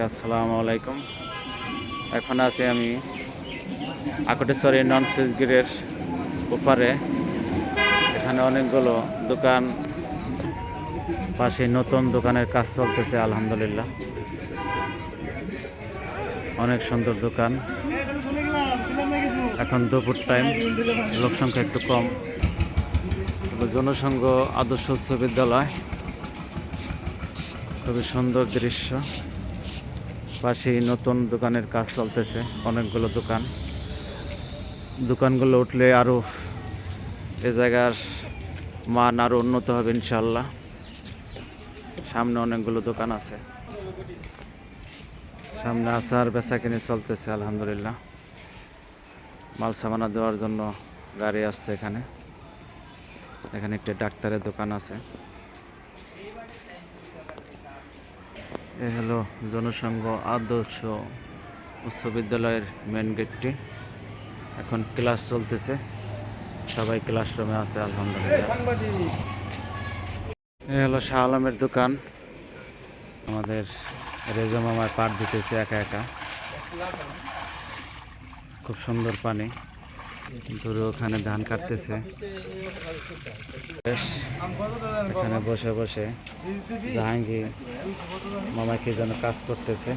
আসসালামু আলাইকুম। এখন আছি আমি আকটেশ্বরী নন সুইচগিরের ওপারে। এখানে অনেকগুলো দোকান, পাশে নতুন দোকানের কাজ চলতেছে, আলহামদুলিল্লাহ। অনেক সুন্দর দোকান। এখন দুপুর টাইম, লোক সংখ্যা একটু কম। জনসংঘ আদর্শ উচ্চ বিদ্যালয়। খুবই সুন্দর দৃশ্য। পাশেই নতুন দোকানের কাজ চলতেছে, অনেকগুলো দোকান। দোকানগুলো উঠলে আরও এ জায়গার মান আরও উন্নত হবে ইনশাল্লাহ সামনে অনেকগুলো দোকান আছে। সামনে আচার বেচা কিনে চলতেছে, আলহামদুলিল্লাহ। মাল সামানা দেওয়ার জন্য গাড়ি আসছে এখানে। এখানে একটি ডাক্তারের দোকান আছে। এ হলো জনসংঘ আদর্শ উচ্চ বিদ্যালয়ের মেন গেটটি এখন ক্লাস চলতেছে। সবাই ক্লাসরুমে আছে, আলহামদুলিল্লাহ। এ হলো শাহ আলমের দোকান। আমাদের রেজো মামার পাট দিতেছে একা একা। খুব সুন্দর পানি। দূরে ওখানে ধান কাটতেছে। এখানে বসে বসে জাহাঙ্গীর মামাকে যেন কাজ করতেছে।